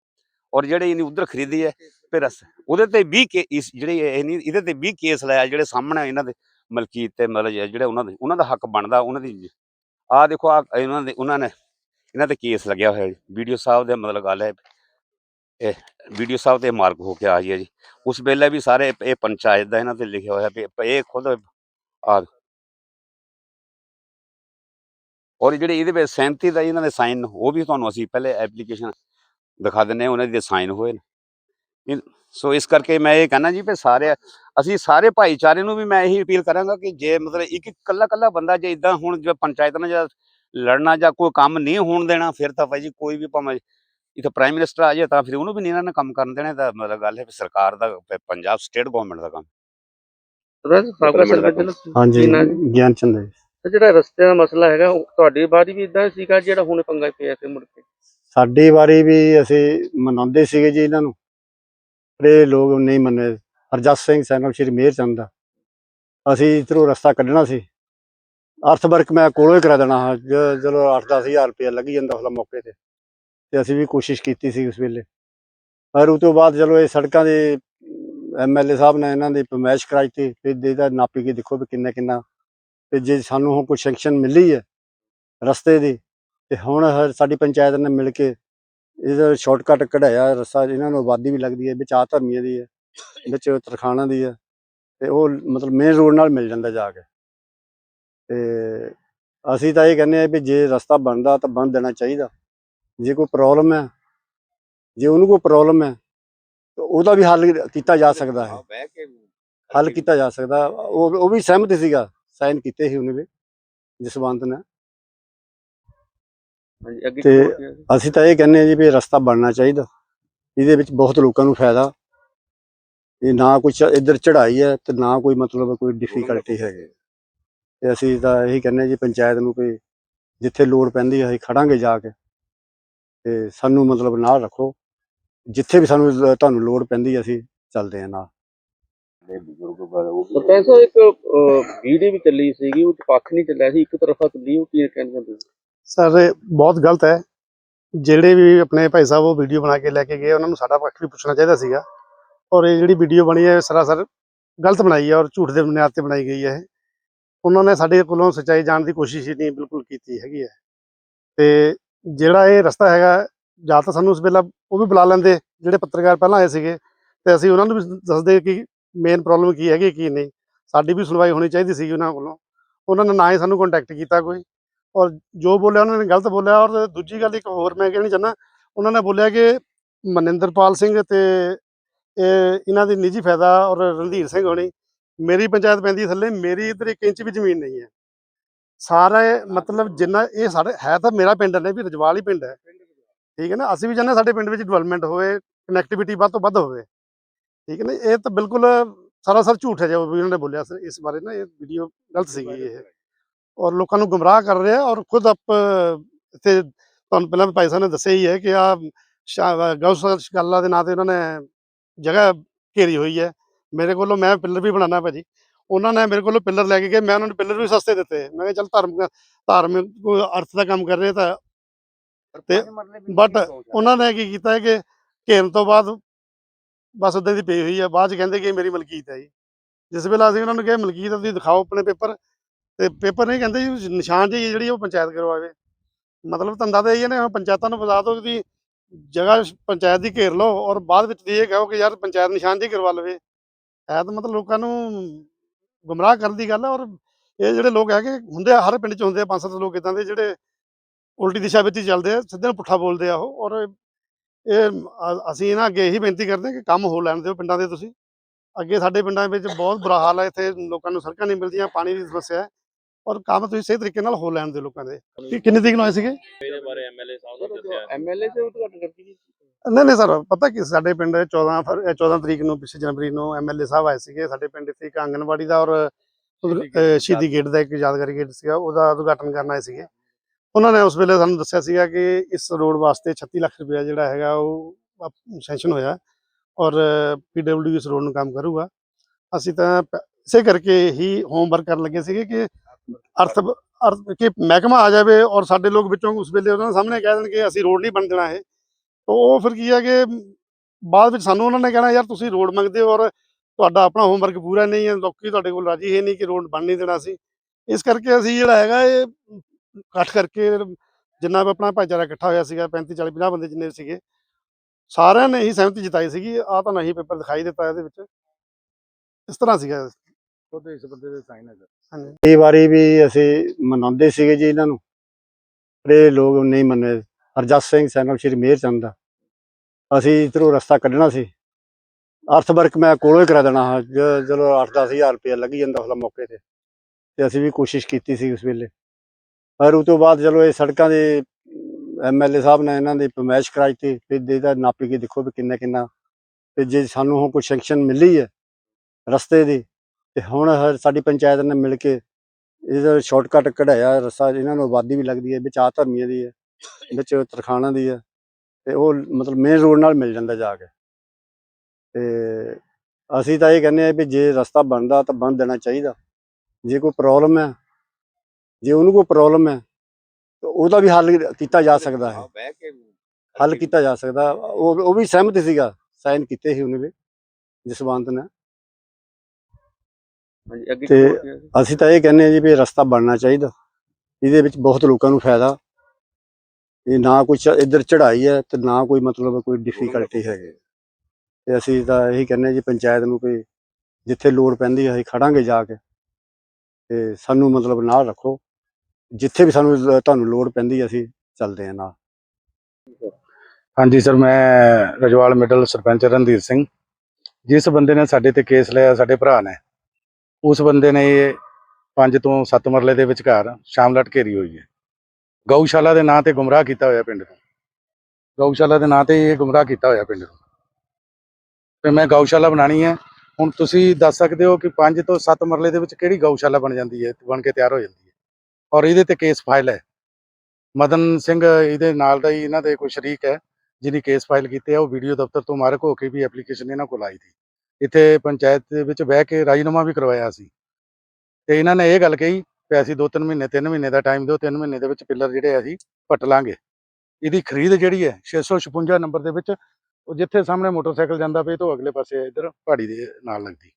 ਔਰ ਜਿਹੜੇ ਇਹਨੇ ਉਧਰ ਖਰੀਦੀ ਹੈ, ਫਿਰ ਉਹਦੇ ਤੇ ਵੀ ਕੇ, ਇਸ ਜਿਹੜੇ ਇਹ ਇਹਦੇ ਤੇ ਵੀ ਕੇਸ ਲਾਇਆ, ਜਿਹੜੇ ਸਾਹਮਣੇ ਇਹਨਾਂ ਦੇ, ਮਲਕੀਤ ਤੇ ਮਤਲਬ ਜਿਹੜੇ ਉਹਨਾਂ ਦੇ, ਉਹਨਾਂ ਦਾ ਹੱਕ ਬਣਦਾ, ਉਹਨਾਂ ਦੀ ਆਹ ਦੇਖੋ, ਆ ਇਹਨਾਂ ਦੇ, ਉਹਨਾਂ ਨੇ, ਇਹਨਾਂ ਤੇ ਕੇਸ ਲੱਗਿਆ ਹੋਇਆ ਜੀ। ਵੀਡੀਓ ਸਾਹਿਬ ਦੇ ਮਤਲਬ ਗੱਲ ਹੈ, ਇਹ ਵੀਡੀਓ ਸਾਹਿਬ ਤੇ ਮਾਰਕ ਹੋ ਕੇ ਆਈ ਹੈ ਜੀ। ਉਸ ਵੇਲੇ ਵੀ ਸਾਰੇ ਇਹ ਪੰਚਾਇਤ ਦਾ ਇਹਨਾਂ ਤੇ ਲਿਖਿਆ ਹੋਇਆ ਵੀ ਇਹ ਖੁਦ ਆ ਔਰ ਜਿਹੜੇ ਇਹਦੇ ਵਿੱਚ ਸਹਿਮਤੀ ਦਾ ਇਹਨਾਂ ਦੇ ਸਾਈਨ, ਉਹ ਵੀ ਤੁਹਾਨੂੰ ਅਸੀਂ ਪਹਿਲੇ ਐਪਲੀਕੇਸ਼ਨ ਦਿਖਾ ਦਿੰਨੇ ਹਾਂ, ਉਹਨਾਂ ਦੇ ਸਾਈਨ ਹੋਏ ਨੇ। ਸੋ ਇਸ ਕਰਕੇ ਮੈਂ ਇਹ ਕਹਿੰਦਾ ਜੀ ਵੀ ਸਾਰੇ ਅਸੀਂ ਸਾਰੇ ਭਾਈਚਾਰੇ ਨੂੰ ਵੀ ਮੈਂ ਇਹੀ ਅਪੀਲ ਕਰਾਂਗਾ ਕਿ ਜੇ ਮਤਲਬ ਇੱਕ ਇੱਕ ਕੱਲਾ ਕੱਲਾ ਬੰਦਾ ਜੇ ਇਦਾਂ ਹੁਣ ਜੇ ਪੰਚਾਇਤ ਨਾਲ ਜਾਂ ਲੜਨਾ ਜਾਂ ਕੋਈ ਕੰਮ ਨਹੀਂ ਹੋਣ ਦੇਣਾ ਫਿਰ ਤਾਂ ਭਾਈ ਜੀ ਕੋਈ ਵੀ ਭਾਵੇਂ ਇੱਥੇ ਪ੍ਰਾਈਮ ਮਿਨਿਸਟਰ ਆ ਜਾਏ ਤਾਂ ਫਿਰ ਉਹਨੂੰ ਵੀ ਨਹੀਂ ਇਹਨਾਂ ਨੇ ਕੰਮ ਕਰਨ ਦੇਣਾ ਤਾਂ ਮਤਲਬ ਗੱਲ ਹੈ ਸਰਕਾਰ ਦਾ ਪੰਜਾਬ ਸਟੇਟ ਗਵਰਨਮੈਂਟ ਦਾ ਕੰਮ ਹਾਂਜੀ ਕੀ? ਗਿਆਨ ਚੰਦ ਹੈ। ਤੇ ਜਿਹੜਾ ਰਸਤੇ ਦਾ ਮਸਲਾ ਹੈਗਾ ਤੁਹਾਡੀ ਵਾਰੀ ਵੀ ਇਦਾਂ ਸੀਗਾ ਜਿਹੜਾ ਹੁਣ ਪੰਗਾ ਪਿਆ ਤੇ ਮੁੜ ਕੇ ਸਾਡੀ ਵਾਰੀ ਵੀ ਅਸੀਂ ਮਨਾਉਂਦੇ ਸੀਗੇ ਜੀ ਇਹਨਾਂ ਨੂੰ ਪਰ ਲੋਕ ਨਹੀਂ ਮੰਨੇ ਹਰਜਸ ਸਿੰਘ ਸੈਨਲ ਸ਼੍ਰੀ ਮੇਰ ਚੰਦ। ਦਾ ਅਸੀਂ ਇਧਰੋਂ ਰਸਤਾ ਕੱਢਣਾ ਸੀ। ਅਰਥ ਵਰਕ ਮੈਂ ਕੋਲੋਂ ਹੀ ਕਰਾ ਦੇਣਾ ਹਾਂ। ਜ- ਚਲੋ 8-10000 ਰੁਪਏ ਲੱਗ ਜਾਂਦਾ ਉਸ ਮੌਕੇ ਤੇ। ਤੇ ਅਸੀਂ ਵੀ ਕੋਸ਼ਿਸ਼ ਕੀਤੀ ਸੀ ਉਸ ਵੇਲੇ। ਪਰ ਉਹ ਤੋਂ ਬਾਅਦ ਚਲੋ ਇਹ ਸੜਕਾਂ ਦੇ ਐਮਐਲਏ ਸਾਹਿਬ ਨੇ ਇਹਨਾਂ ਦੀ ਪਰਮੈਸ਼ ਕਰਾਈ ਤੇ ਫਿਰ ਦੇਦਾ ਨਾਪੀ ਕੇ ਦੇਖੋ ਵੀ ਕਿੰਨਾ ਕਿੰਨਾ। ਤੇ ਜੇ ਸਾਨੂੰ ਹੁਣ ਕੋਈ ਸੈਂਕਸ਼ਨ ਮਿਲੀ ਹੈ ਰਸਤੇ ਦੀ, ਤੇ ਹੁਣ ਸਾਡੀ ਪੰਚਾਇਤ ਨੇ ਮਿਲ ਕੇ ਇਹਦਾ ਸ਼ਾਰਟਕਟ ਕਢਾਇਆ ਰਸਤਾ ਇਹਨਾਂ ਨੂੰ ਆਬਾਦੀ ਵੀ ਲੱਗਦੀ ਹੈ ਵਿੱਚ ਆ ਧਰਮੀਆਂ ਦੀ ਹੈ ਵਿੱਚ ਤਰਖਾਣਾ ਦੀ ਹੈ ਤੇ ਉਹ ਮਤਲਬ ਮੇਨ ਰੋਡ ਨਾਲ ਮਿਲ ਜਾਂਦਾ ਜਾ ਕੇ। ਤੇ ਅਸੀਂ ਤਾਂ ਇਹ ਕਹਿੰਦੇ ਆ ਵੀ ਜੇ ਰਸਤਾ ਬਣਦਾ ਤਾਂ ਬਣ ਦੇਣਾ ਚਾਹੀਦਾ। ਜੇ ਕੋਈ ਪ੍ਰੋਬਲਮ ਹੈ ਜੇ ਉਹਨੂੰ ਕੋਈ ਪ੍ਰੋਬਲਮ ਹੈ ਤਾਂ ਉਹਦਾ ਵੀ ਹੱਲ ਕੀਤਾ ਜਾ ਸਕਦਾ ਹੈ। ਹੱਲ ਕੀਤਾ ਜਾ ਸਕਦਾ ਉਹ ਉਹ ਵੀ ਸਹਿਮਤ ਸੀਗਾ ਸਾਈਨ ਕੀਤੇ ਸੀ ਉਹਨੇ ਵੀ ਜਸਵੰਤ ਨੇ ਹਾਂਜੀ ਅੱਗੇ ਤੇ ਕੀ? ਅਸੀਂ ਤਾਂ ਇਹ ਕਹਿੰਦੇ ਹਾਂ ਜੀ ਵੀ ਇਹ ਰਸਤਾ ਬਣਨਾ ਚਾਹੀਦਾ। ਇਹਦੇ ਵਿੱਚ ਬਹੁਤ ਲੋਕਾਂ ਨੂੰ ਫਾਇਦਾ। ਇਹ ਨਾ ਕੁਛ ਇੱਧਰ ਚੜ੍ਹਾਈ ਹੈ ਤੇ ਨਾ ਕੋਈ ਮਤਲਬ ਕੋਈ ਡਿਫਿਕਲਟੀ ਹੈਗੀ ਤੇ ਅਸੀਂ ਤਾਂ ਇਹੀ ਕਹਿੰਦੇ ਜੀ ਪੰਚਾਇਤ ਨੂੰ ਵੀ ਜਿੱਥੇ ਲੋੜ ਪੈਂਦੀ ਹੈ ਅਸੀਂ ਖੜਾਂਗੇ ਜਾ ਕੇ। ਤੇ ਸਾਨੂੰ ਮਤਲਬ ਨਾਲ ਰੱਖੋ। ਜਿੱਥੇ ਵੀ ਸਾਨੂੰ ਤੁਹਾਨੂੰ ਲੋੜ ਪੈਂਦੀ ਹੈ, ਅਸੀਂ ਚੱਲਦੇ ਹਾਂ ਨਾਲ। ਸਰਪੰਚ ਸਾਹਿਬ ਇੱਕ ਵੀਡੀਓ ਵੀ ਚੱਲੀ ਸੀਗੀ ਉਹ 'ਚ ਪੱਖ ਨਹੀਂ ਚੱਲਿਆ ਸੀ। ਇੱਕ ਤਰਫਾ ਚੱਲੀ ਉਹ ਕੀ ਕਹਿੰਦੇ ਤੁਸੀਂ ਸਰ, ਬਹੁਤ ਗਲਤ ਹੈ। ਜਿਹੜੇ ਵੀ ਆਪਣੇ ਭਾਈ ਸਾਹਿਬ ਉਹ ਵੀਡੀਓ ਬਣਾ ਕੇ ਲੈ ਕੇ ਗਏ, ਉਹਨਾਂ ਨੂੰ ਸਾਡਾ ਪੱਖ ਵੀ ਪੁੱਛਣਾ ਚਾਹੀਦਾ ਸੀਗਾ। ਔਰ ਇਹ ਜਿਹੜੀ ਵੀਡੀਓ ਬਣੀ ਹੈ, ਸਰਾਸਰ ਗਲਤ ਬਣਾਈ ਹੈ ਔਰ ਝੂਠ ਦੇ ਬੁਨਿਆਦ ਤੇ ਬਣਾਈ ਗਈ ਹੈ। ਇਹ ਉਹਨਾਂ ਨੇ ਸਾਡੇ ਕੋਲੋਂ ਸੱਚਾਈ ਜਾਣ ਦੀ ਕੋਸ਼ਿਸ਼ ਹੀ ਨਹੀਂ ਬਿਲਕੁਲ ਕੀਤੀ ਹੈਗੀ ਹੈ। ਤੇ ਜਿਹੜਾ ਇਹ ਰਸਤਾ ਹੈਗਾ, ਜਾਂ ਤਾਂ ਸਾਨੂੰ ਉਸ ਵੇਲੇ ਉਹ ਵੀ ਬੁਲਾ ਲੈਂਦੇ, ਜਿਹੜੇ ਪੱਤਰਕਾਰ ਪਹਿਲਾਂ ਆਏ ਸੀਗੇ। ਤੇ ਅਸੀਂ ਉਹਨਾਂ ਨੂੰ ਵੀ ਦੱਸਦੇ ਕਿ ਮੇਨ ਪ੍ਰੋਬਲਮ ਕੀ ਹੈਗੀ, ਕੀ ਨਹੀਂ। ਸਾਡੀ ਵੀ ਸੁਣਵਾਈ ਹੋਣੀ ਚਾਹੀਦੀ ਸੀ ਉਹਨਾਂ ਕੋਲੋਂ। ਉਹਨਾਂ ਨੇ ਨਾ ਹੀ ਸਾਨੂੰ ਕੰਟੈਕਟ ਕੀਤਾ ਕੋਈ। ਔਰ ਜੋ ਬੋਲਿਆ ਉਹਨਾਂ ਨੇ ਗਲਤ ਬੋਲਿਆ ਔਰ ਦੂਜੀ ਗੱਲ ਇੱਕ ਹੋਰ ਮੈਂ ਕਹਿਣੀ ਚਾਹੁੰਦਾ, ਉਹਨਾਂ ਨੇ ਬੋਲਿਆ ਕਿ ਮਨਿੰਦਰਪਾਲ ਸਿੰਘ ਤੇ ਇਹ ਇਹਨਾਂ ਦੀ ਨਿੱਜੀ ਫਾਇਦਾ ਔਰ ਰਣਧੀਰ ਸਿੰਘ ਹੋਣੀ, ਮੇਰੀ ਪੰਚਾਇਤ ਪੈਂਦੀ ਥੱਲੇ, ਮੇਰੀ ਇੱਧਰ ਇੱਕ ਇੰਚ ਵੀ ਜ਼ਮੀਨ ਨਹੀਂ ਹੈ। ਸਾਰਾ ਮਤਲਬ ਜਿੰਨਾ ਇਹ ਸਾਡੇ, ਹੈ ਤਾਂ ਮੇਰਾ ਪਿੰਡ ਨੇ ਵੀ, ਰਜਵਾਲ ਹੀ ਪਿੰਡ ਹੈ। ਠੀਕ ਹੈ ਨਾ? ਅਸੀਂ ਵੀ ਚਾਹੁੰਦੇ ਹਾਂ ਸਾਡੇ ਪਿੰਡ ਵਿੱਚ ਡਿਵੈਲਪਮੈਂਟ ਹੋਵੇ ਕਨੈਕਟੀਵਿਟੀ ਵੱਧ ਤੋਂ ਵੱਧ ਹੋਵੇ। ਠੀਕ ਹੈ ਨਾ? ਇਹ ਤਾਂ ਬਿਲਕੁਲ ਸਾਰਾ ਸਰਾਸਰ ਝੂਠ ਹੈ ਜੋ ਵੀ ਉਹਨਾਂ ਨੇ ਬੋਲਿਆ ਸੀ, ਇਸ ਬਾਰੇ ਨਾ ਇਹ ਵੀਡੀਓ ਗਲਤ ਸੀਗੀ ਇਹ। ਔਰ ਲੋਕਾਂ ਨੂੰ ਗੁੰਮਰਾਹ ਕਰ ਰਿਹਾ ਔਰ ਖੁਦ ਆਪ ਇੱਥੇ ਤੁਹਾਨੂੰ ਪਹਿਲਾਂ ਵੀ ਭਾਈ ਸਾਹਿਬ ਨੇ ਦੱਸਿਆ ਹੀ ਹੈ ਕਿ ਆ ਗਊਸ਼ਾਲਾ ਦੇ ਨਾਂ ਤੇ ਉਹਨਾਂ ਨੇ ਜਗ੍ਹਾ ਘੇਰੀ ਹੋਈ ਹੈ। ਮੇਰੇ ਕੋਲੋਂ ਮੈਂ ਪਿੱਲਰ ਵੀ ਬਣਾਉਣਾ ਭਾਜੀ। ਉਹਨਾਂ ਨੇ ਮੇਰੇ ਕੋਲੋਂ ਪਿੱਲਰ ਲੈ ਕੇ ਗਏ ਮੈਂ ਉਹਨਾਂ ਨੂੰ ਪਿੱਲਰ ਵੀ ਸਸਤੇ ਦਿੱਤੇ। ਮੈਂ ਕਿਹਾ ਚੱਲ ਧਰਮ ਧਾਰਮਿਕ ਅਰਥ ਦਾ ਕੰਮ ਕਰ ਰਹੇ ਤਾਂ ਤੇ ਬਟ ਉਹਨਾਂ ਨੇ ਕੀ ਕੀਤਾ ਹੈ ਕਿ ਘੇਰਨ ਤੋਂ ਬਾਅਦ ਬਸ ਉਦਾਂ ਦੀ ਪਈ ਹੋਈ ਹੈ। ਬਾਅਦ ਚ ਕਹਿੰਦੇ ਕਿ ਮੇਰੀ ਮਲਕੀਤ ਹੈ ਜੀ। ਜਿਸ ਵੇਲੇ ਅਸੀਂ ਉਹਨਾਂ ਨੂੰ ਕਿਹਾ ਮਲਕੀਤ ਤੁਸੀਂ ਦਿਖਾਓ ਆਪਣੇ ਪੇਪਰ। ਤੇ ਪੇਪਰ ਨਹੀਂ ਕਹਿੰਦੇ ਜੀ ਨਿਸ਼ਾਨ ਜੀ ਜਿਹੜੀ ਉਹ ਪੰਚਾਇਤ ਕਰਵਾਵੇ। ਮਤਲਬ ਧੰਦਾ ਤਾਂ ਇਹ ਨੇ, ਹੁਣ ਪੰਚਾਇਤਾਂ ਨੂੰ ਬਤਾ ਦਿਓ ਕਿ ਜਗ੍ਹਾ ਪੰਚਾਇਤ ਦੀ ਘੇਰ ਲਓ ਔਰ ਬਾਅਦ ਵਿੱਚ ਦੀ ਇਹ ਕਹੋ ਕਿ ਯਾਰ ਪੰਚਾਇਤ ਨਿਸ਼ਾਨ ਜੀ ਕਰਵਾ ਲਵੇ। ਹੈ ਤਾਂ ਮਤਲਬ ਲੋਕਾਂ ਨੂੰ ਗੁੰਮਰਾਹ ਕਰਨ ਦੀ ਗੱਲ ਹੈ ਔਰ ਇਹ ਜਿਹੜੇ ਲੋਕ ਹੈਗੇ ਹੁੰਦੇ ਆ, ਹਰ ਪਿੰਡ 'ਚ ਹੁੰਦੇ ਆ, ਪੰਜ ਸੱਤ ਲੋਕ ਇਦਾਂ ਦੇ ਜਿਹੜੇ ਉਲਟੀ ਦਿਸ਼ਾ ਵਿੱਚ ਹੀ ਚੱਲਦੇ ਆ, ਸਿੱਧੇ ਨੂੰ ਪੁੱਠਾ ਬੋਲਦੇ ਆ ਉਹ ਔਰ ਇਹ ਅਸੀਂ ਇਹਨਾਂ ਅੱਗੇ ਇਹੀ ਬੇਨਤੀ ਕਰਦੇ ਹਾਂ ਕਿ ਕੰਮ ਹੋ ਲੈਣ ਦਿਓ ਪਿੰਡਾਂ ਦੇ ਤੁਸੀਂ। ਅੱਗੇ ਸਾਡੇ ਪਿੰਡਾਂ ਵਿੱਚ ਬਹੁਤ ਬੁਰਾ ਹਾਲ ਹੈ, ਇੱਥੇ ਲੋਕਾਂ ਨੂੰ ਸੜਕਾਂ ਨਹੀਂ ਮਿਲਦੀਆਂ, ਪਾਣੀ ਦੀ ਸਮੱਸਿਆ ਹੈ। ਔਰ ਕੰਮ ਤੁਸੀਂ ਸਹੀ ਤਰੀਕੇ ਨਾਲ ਹੋ ਲੈਣ ਦਿਓ ਲੋਕਾਂ ਦੇ। ਕਿ ਕਿੰਨੀ ਤਰੀਕ ਨੂੰ ਆਏ ਸੀਗੇ? ਇਹਦੇ ਬਾਰੇ ਐਮਐਲਏ ਸਾਹਿਬ ਨੇ ਦੱਸਿਆ। ਐਮਐਲਏ ਸੇ ਉਦਘਾਟਨ ਕਰਤੀ ਜੀ ਨਹੀਂ ਨਹੀਂ ਸਰ ਪਤਾ ਕੀ ਸਾਡੇ ਪਿੰਡ 14 ਫਰ- ਅ, 14 ਤਰੀਕ ਨੂੰ ਪਿਛਲੇ ਜਨਵਰੀ ਨੂੰ ਐਮਐਲਏ ਸਾਹਿਬ ਆਏ ਸੀਗੇ। ਸਾਡੇ ਪਿੰਡ ਇੱਥੇ ਇੱਕ ਆਂਗਨਵਾੜੀ ਦਾ ਔਰ ਸ਼ਹੀਦੀ ਗੇਟ ਦਾ ਇੱਕ ਯਾਦਗਾਰੀ ਗੇਟ ਸੀਗਾ। ਉਹਦਾ ਉਦਘਾਟਨ ਕਰਨ ਆਏ ਸੀਗੇ। ਉਹਨਾਂ ਨੇ ਉਸ ਵੇਲੇ ਸਾਨੂੰ ਦੱਸਿਆ ਸੀਗਾ ਕਿ ਇਸ ਰੋਡ ਵਾਸਤੇ 36 ਲੱਖ ਰੁਪਇਆ ਜਿਹੜਾ ਹੈਗਾ ਉਹ ਸੈਂਕਸ਼ਨ ਹੋਇਆ ਔਰ ਪੀਡਬਲਯੂ ਇਸ ਰੋਡ ਨੂੰ ਕੰਮ ਕਰੂਗਾ। ਅਸੀਂ ਤਾਂ ਇਸੇ ਕਰਕੇ ਹੀ ਹੋਮਵਰਕ ਕਰਨ ਲੱਗੇ ਸੀਗੇ ਕਿ ਅਰਥ ਅਰਥ ਕਿ ਮਹਿਕਮਾ ਆ ਜਾਵੇ ਔਰ ਸਾਡੇ ਲੋਕ ਵਿੱਚੋਂ ਉਸ ਵੇਲੇ ਉਹਨਾਂ ਦੇ ਸਾਹਮਣੇ ਕਹਿ ਦੇਣ ਕਿ ਅਸੀਂ ਰੋਡ ਨਹੀਂ ਬਣ ਦੇਣਾ ਇਹ। ਤਾਂ ਉਹ ਫਿਰ ਕੀ ਹੈ ਕਿ ਬਾਅਦ ਵਿੱਚ ਸਾਨੂੰ ਉਹਨਾਂ ਨੇ ਕਹਿਣਾ, ਯਾਰ ਤੁਸੀਂ ਰੋਡ ਮੰਗਦੇ ਹੋ ਔਰ ਤੁਹਾਡਾ ਆਪਣਾ ਹੋਮਵਰਕ ਪੂਰਾ ਨਹੀਂ ਹੈ, ਲੋਕੀ ਤੁਹਾਡੇ ਕੋਲ ਰਾਜੀ ਹੈ ਨਹੀਂ ਕਿ ਰੋਡ ਬਣ ਨਹੀਂ ਦੇਣਾ ਸੀ। ਇਸ ਕਰਕੇ ਅਸੀਂ ਜਿਹੜਾ ਹੈਗਾ ਇਹ ਇਕੱਠ ਕਰਕੇ ਜਿੰਨਾ ਵੀ ਆਪਣਾ ਭਾਈਚਾਰਾ ਇਕੱਠਾ ਹੋਇਆ ਸੀਗਾ 35 40 50 ਬੰਦੇ ਜਿੰਨੇ ਸੀਗੇ, ਸਾਰਿਆਂ ਨੇ ਹੀ ਸਹਿਮਤੀ ਜਤਾਈ ਸੀਗੀ ਆ ਤਾਂ ਨਹੀਂ ਪੇਪਰ ਦਿਖਾਈ ਦਿੱਤਾ ਇਹਦੇ ਵਿੱਚ। ਇਸ ਤਰ੍ਹਾਂ ਸੀਗਾ ਖੁਦ ਇਸ ਬੰਦੇ ਦੇ ਸਾਈਨ ਹੈ ਹਾਂਜੀ। ਕਈ ਵਾਰੀ ਵੀ ਅਸੀਂ ਮਨਾਉਂਦੇ ਸੀਗੇ ਜੀ ਇਹਨਾਂ ਨੂੰ। ਪਰ ਇਹ ਲੋਕ ਨਹੀਂ ਮੰਨੇ। ਹਰਜਸ ਸਿੰਘ ਸੈਨਲ ਸ਼੍ਰੀ ਮੇਹਰ ਚੰਦ ਦਾ। ਅਸੀਂ ਇਧਰੋਂ ਰਸਤਾ ਕੱਢਣਾ ਸੀ। ਅਰਥ ਵਰਕ ਮੈਂ ਕੋਲੋਂ ਹੀ ਕਰਾ ਦੇਣਾ ਹਾਂ। ਜ- ਚਲੋ 8-10 ਹਜ਼ਾਰ ਰੁਪਏ ਲੱਗ ਜਾਂਦਾ ਉਸ ਮੌਕੇ ਤੇ। ਤੇ ਅਸੀਂ ਵੀ ਕੋਸ਼ਿਸ਼ ਕੀਤੀ ਸੀ ਉਸ ਵੇਲੇ। ਪਰ ਉਹ ਤੋਂ ਬਾਅਦ ਚਲੋ ਇਹ ਸੜਕਾਂ ਦੇ ਐਮਐਲਏ ਸਾਹਿਬ ਨੇ ਇਹਨਾਂ ਦੀ ਪਰਮੈਸ਼ ਕਰਾਈ ਤੇ ਫਿਰ ਇਹਦਾ ਨਾਪੀ ਕੇ ਦੇਖੋ ਵੀ ਕਿੰਨਾ ਕਿੰਨਾ ਤੇ ਜੇ ਸਾਨੂੰ ਹੁਣ ਕੋਈ ਸੈਂਕਸ਼ਨ ਮਿਲੀ ਹੈ ਰਸਤੇ ਦੀ ਤੇ ਹੁਣ ਸਾਡੀ ਪੰਚਾਇਤ ਨੇ ਮਿਲ ਕੇ ਇਹਦਾ ਸ਼ਾਰਟਕਟ ਕਢਾਇਆ ਰਸਤਾ ਇਹਨਾਂ ਨੂੰ ਆਬਾਦੀ ਵੀ ਲੱਗਦੀ ਹੈ ਵਿੱਚ ਆ ਧਰਮੀਆਂ ਦੀ ਹੈ ਵਿੱਚ ਤਰਖਾਣਾ ਦੀ ਹੈ ਤੇ ਉਹ ਮਤਲਬ ਮੇਨ ਰੋਡ ਨਾਲ ਮਿਲ ਜਾਂਦਾ ਜਾ ਕੇ। ਤੇ ਅਸੀਂ ਤਾਂ ਇਹ ਕਹਿੰਦੇ ਆ ਵੀ ਜੇ ਰਸਤਾ ਬਣਦਾ ਤਾਂ ਬਣ ਦੇਣਾ ਚਾਹੀਦਾ। ਜੇ ਕੋਈ ਪ੍ਰੋਬਲਮ ਹੈ ਜੇ ਉਹਨੂੰ ਕੋਈ ਪ੍ਰੋਬਲਮ ਹੈ ਤਾਂ ਉਹਦਾ ਵੀ ਹੱਲ ਕੀਤਾ ਜਾ ਸਕਦਾ ਹੈ। ਬਹਿ ਕੇ ਹੱਲ ਕੀਤਾ ਜਾ ਸਕਦਾ ਉਹ ਉਹ ਵੀ ਸਹਿਮਤ ਸੀਗਾ ਸਾਈਨ ਕੀਤੇ ਸੀ ਉਹਨੇ ਵੀ ਜਸਵੰਤ ਨੇ। ਹਾਂਜੀ ਅੱਗੇ ਤੇ-? ਅਸੀਂ ਤਾਂ ਇਹ ਕਹਿੰਦੇ ਆ ਜੀ ਵੀ ਰਸਤਾ ਬਣਨਾ ਚਾਹੀਦਾ। ਇਹਦੇ ਵਿੱਚ ਬਹੁਤ ਲੋਕਾਂ ਨੂੰ ਫਾਇਦਾ। ਇਹ ਨਾ ਕੁਛ ਇੱਧਰ ਚੜ੍ਹਾਈ ਹੈ ਤੇ ਨਾ ਕੋਈ ਮਤਲਬ ਕੋਈ ਡਿਫਿਕਲਟੀ ਹੈਗੀ। ਤੇ ਅਸੀਂ ਤਾਂ ਇਹੀ ਕਹਿੰਦੇ ਆ ਜੀ ਪੰਚਾਇਤ ਨੂੰ ਵੀ ਜਿੱਥੇ ਲੋੜ ਪੈਂਦੀ ਹੈ ਅਸੀਂ ਖੜਾਂਗੇ ਜਾ ਕੇ। ਤੇ ਸਾਨੂੰ ਮਤਲਬ ਨਾਲ ਰੱਖੋ। ਜਿੱਥੇ ਵੀ ਸਾਨੂੰ ਤੁਹਾਨੂੰ ਲੋੜ ਪੈਂਦੀ ਹੈ ਅਸੀਂ ਚੱਲਦੇ ਹਾਂ ਨਾਲ। ਹਾਂਜੀ ਸਰ ਮੈਂ ਰਜਵਾਲ ਮਿਡਲ ਸਰਪੰਚ ਰਣਧੀਰ ਸਿੰਘ। ਜਿਸ ਬੰਦੇ ਨੇ ਸਾਡੇ ਤੇ ਕੇਸ ਲਿਆ ਸਾਡੇ ਭਰਾ ਨੇ। ਉਸ ਬੰਦੇ ਨੇ ਇਹ ਪੰਜ ਤੋਂ ਸੱਤ ਮਰਲੇ ਦੇ ਵਿਚਕਾਰ ਸ਼ਾਮਲਟ ਘੇਰੀ ਹੋਈ ਹੈ। ਗਊਸ਼ਾਲਾ ਦੇ ਨਾਂ ਤੇ ਗੁੰਮਰਾਹ ਕੀਤਾ ਹੋਇਆ ਪਿੰਡ ਨੂੰ। ਗਊਸ਼ਾਲਾ ਦੇ ਨਾਂ ਤੇ ਇਹ ਗੁੰਮਰਾਹ ਕੀਤਾ ਹੋਇਆ ਪਿੰਡ ਨੂੰ। ਤੇ ਮੈਂ ਗਊਸ਼ਾਲਾ ਬਣਾਣੀ ਹੈ। ਹੁਣ ਤੁਸੀਂ ਦੱਸ ਸਕਦੇ ਹੋ ਕਿ 5 ਤੋਂ 7 ਮਰਲੇ ਦੇ ਵਿੱਚ ਕਿਹੜੀ ਗਊਸ਼ਾਲਾ ਬਣ ਜਾਂਦੀ ਹੈ, ਬਣ ਕੇ ਤਿਆਰ ਹੋ ਜਾਂਦੀ ਹੈ? ਔਰ ਇਹਦੇ ਤੇ ਕੇਸ ਫਾਈਲ ਹੈ। ਮਦਨ ਸਿੰਘ ਇਹਦੇ ਨਾਲ ਦਾ ਹੀ ਇਹਨਾਂ ਦੇ ਕੋਈ ਸ਼ਰੀਕ ਹੈ ਜਿਹਨੇ ਕੇਸ ਫਾਈਲ ਕੀਤੇ ਆ ਉਹ ਵੀਡੀਓ ਦਫ਼ਤਰ ਤੋਂ ਮਾਰਕ ਹੋ ਕੇ ਵੀ ਐਪਲੀਕੇਸ਼ਨ ਇਹਨਾਂ ਕੋਲ ਆਈ ਸੀ। ਇੱਥੇ ਪੰਚਾਇਤ ਦੇ ਵਿੱਚ ਬਹਿ ਕੇ ਰਾਜੀਨਾਮਾ ਵੀ ਕਰਵਾਇਆ ਸੀ। ਤੇ ਇਹਨਾਂ ਨੇ ਇਹ ਗੱਲ ਕਹੀ ਕਿ ਅਸੀਂ 2-3 ਮਹੀਨੇ 3 ਮਹੀਨੇ ਦਾ ਟਾਈਮ ਦਿਓ 3 ਮਹੀਨੇ ਦੇ ਵਿੱਚ ਪਿੱਲਰ ਜਿਹੜੇ ਅਸੀਂ ਪੱਟ ਲਾਂਗੇ। ਇਹਦੀ ਖਰੀਦ ਜਿਹੜੀ ਹੈ 656 ਨੰਬਰ ਦੇ ਵਿੱਚ, ਉਹ ਜਿੱਥੇ ਸਾਹਮਣੇ ਮੋਟਰਸਾਈਕਲ ਜਾਂਦਾ ਪਈ ਤੋਂ ਅਗਲੇ ਪਾਸੇ ਇੱਧਰ, ਪਹਾੜੀ ਦੇ ਨਾਲ ਲੱਗਦੀ।